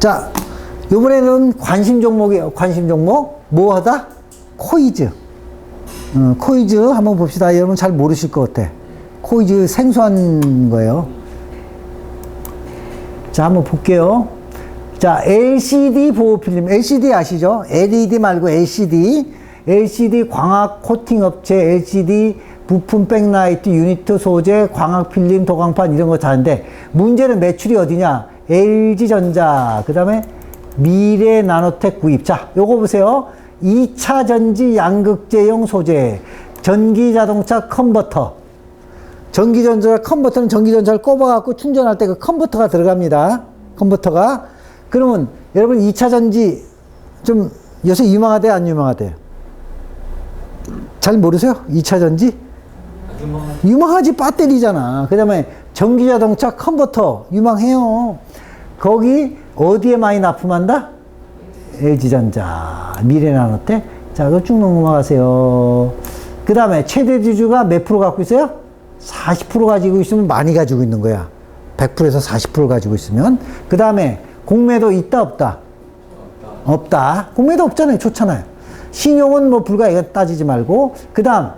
자, 요번에는 관심 종목이에요. 관심 종목. 뭐 하다? 코이즈. 어, 코이즈 한번 봅시다. 여러분 잘 모르실 것 같아. 코이즈 생소한 거예요. 자, 한번 볼게요. 자, LCD 보호필름. LCD 아시죠? LED 말고 LCD. LCD 광학 코팅 업체, LCD 부품 백라이트, 유니트 소재, 광학 필름, 도광판 이런 거 다는데 문제는 매출이 어디냐? LG전자. 그 다음에 미래 나노텍 구입. 자, 요거 보세요. 2차 전지 양극재용 소재. 전기 자동차 컨버터. 전기 전자 컨버터는 전기 전자를 꼽아 갖고 충전할 때 그 컨버터가 들어갑니다. 컨버터가. 그러면 여러분 2차 전지 좀 요새 유명하대 안 유명하대요? 잘 모르세요? 2차 전지? 유명하지 배터리잖아. 그 다음에 전기 자동차 컨버터 유명해요. 거기 어디에 많이 납품한다? LG전자, 미래나노텍. 자, 그거 쭉 넘어가세요. 그 다음에 최대 주주가 몇 프로 갖고 있어요? 40% 가지고 있으면 많이 가지고 있는 거야. 100%에서 40% 가지고 있으면. 그 다음에 공매도 있다, 없다? 없다. 공매도 없잖아요. 좋잖아요. 신용은 뭐 불가, 이거 따지지 말고. 그 다음,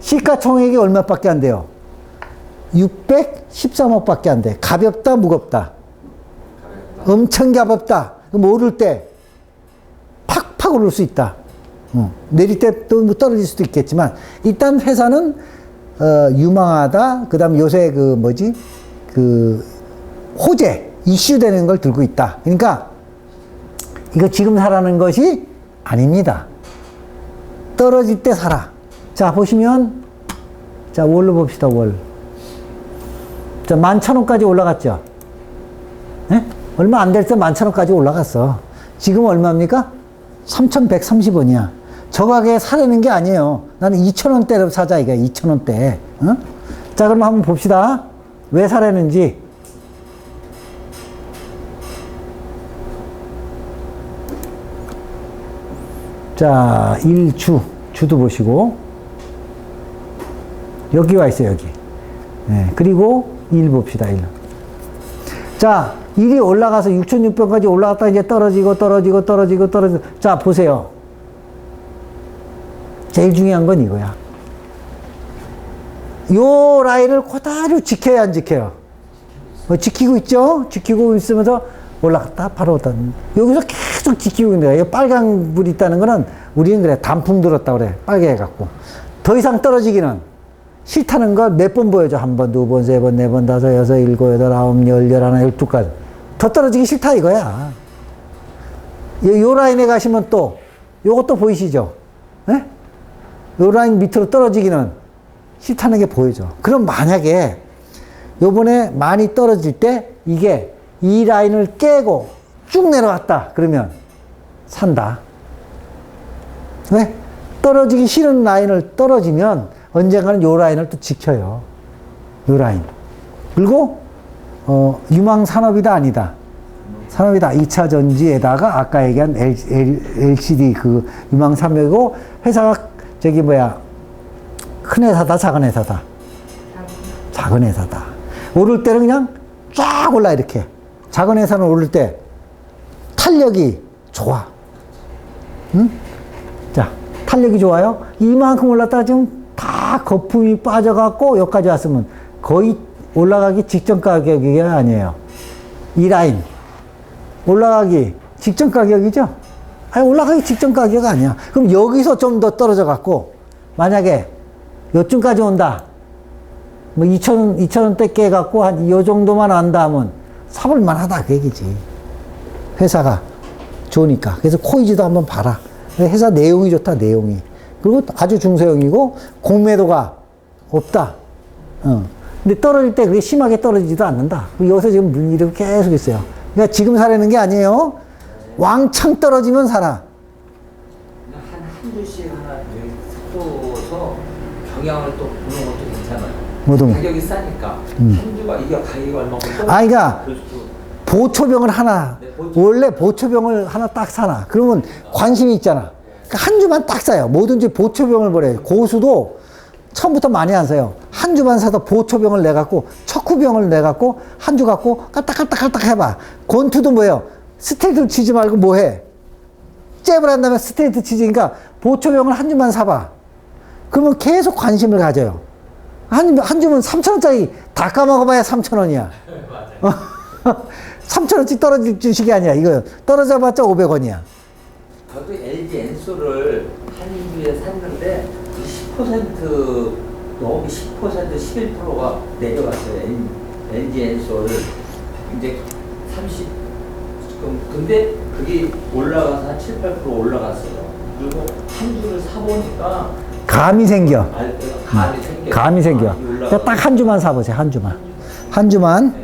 시가총액이 얼마밖에 안 돼요? 613억 밖에 안 돼. 가볍다, 무겁다? 엄청. 그럼 오를 때 팍팍 오를 수 있다. 어, 내릴 때 또 떨어질 수도 있겠지만 일단 회사는 어, 유망하다. 그다음 요새 그 뭐지 그 호재 이슈되는 걸 들고 있다. 그러니까 이거 지금 사라는 것이 아닙니다. 떨어질 때 사라. 자 보시면 자 월로 봅시다 월. 자 만 천 원까지 올라갔죠. 예? 얼마 안 될 때 만천 원까지 올라갔어. 지금 얼마입니까? 3,130원이야. 저 가게에 사려는 게 아니에요. 나는 2,000원대로 사자, 이게 2,000원대. 어? 자, 그럼 한번 봅시다. 왜 사려는지. 자, 1주. 주도 보시고. 여기 와 있어요, 여기. 네, 그리고 1 봅시다, 1. 자, 1이 올라가서 6,600까지 올라갔다 이제 떨어지고 떨어지고 떨어지고 떨어지고. 자, 보세요. 제일 중요한 건 이거야. 요 라인을 그대로 지켜야 안 지켜요? 뭐 지키고 있죠? 지키고 있으면서 올라갔다 바로 왔다. 여기서 계속 지키고 있는 거야. 빨간 불이 있다는 거는 우리는 그래. 단풍 들었다 그래. 빨개 해갖고. 더 이상 떨어지기는 싫다는 걸 몇 번 보여줘. 한 번, 두 번, 세 번, 네 번, 다섯, 여섯, 일곱, 여덟, 아홉, 열, 열하나, 열두까지. 더 떨어지기 싫다 이거야. 요, 요 라인에 가시면 또 요것도 보이시죠? 예? 요 라인 밑으로 떨어지기는 싫다는 게 보여져. 그럼 만약에 요번에 많이 떨어질 때 이게 이 라인을 깨고 쭉 내려왔다. 그러면 산다. 왜? 떨어지기 싫은 라인을 떨어지면 언젠가는 요 라인을 또 지켜요. 요 라인. 그리고 어, 유망 산업이다 아니다. 산업이다. 2차 전지에다가 아까 얘기한 L, L, LCD 그 유망 산업이고 회사가 저기 뭐야 큰 회사다 작은 회사다. 작은 회사다. 오를 때는 그냥 쫙 올라 이렇게. 작은 회사는 오를 때 탄력이 좋아. 응? 자, 탄력이 좋아요. 이만큼 올랐다가 지금 다 거품이 빠져갖고 여기까지 왔으면 거의 올라가기 직전 가격이 아니에요. 이 라인. 올라가기 직전 가격이죠? 아니, 올라가기 직전 가격 아니야. 그럼 여기서 좀 더 떨어져 갖고, 만약에 요쯤까지 온다. 뭐 2,000원, 2,000원대 깨갖고 한 요 정도만 안다 하면 사볼만 하다. 그 얘기지. 회사가 좋으니까. 그래서 코이즈도 한번 봐라. 회사 내용이 좋다, 내용이. 그리고 아주 중소형이고, 공매도가 없다. 어. 근데 떨어질 때 그게 심하게 떨어지지도 않는다. 여기서 지금 물리를 계속 있어요. 그러니까 지금 사려는 게 아니에요. 왕창 떨어지면 사라. 한, 한 주씩 하나 섞어서 경향을 또 보는 것도 괜찮아요. 뭐든. 가격이 싸니까 한 주가 이게 가격이 얼마고 아, 그러니까. 보초병을 하나, 네, 보초. 원래 보초병을 하나 딱 사나. 그러면 관심이 있잖아. 그러니까 한 주만 딱 사요. 뭐든지 보초병을 버려요. 고수도 처음부터 많이 안 사요. 한 주만 사서 보초병을 내갖고, 척후병을 내갖고, 한 주 갖고, 깔딱깔딱깔딱 해봐. 권투도 뭐예요? 스트레이트 치지 말고 뭐 해? 잽을 한 다음에 스트레이트 치지니까 보초병을 한 주만 사봐. 그러면 계속 관심을 가져요. 한, 한 주면 3천원짜리 다 까먹어봐야 3천원이야. 3천원씩 떨어질 주식이 아니야. 이거 떨어져봤자 500원이야. 엔소를 한 주에 샀는데 10% 너무 10% 11%가 내려갔어요. N- LG 엔소를 이제 30 지금 근데 그게 올라가서 한 7, 8% 올라갔어요. 그리고 한 주를 사보니까 감이 생겨. 알, 감이 생겨. 감이 생겨. 감이 올라가고. 딱한 주만 사보세요. 한 주만. 한 주만.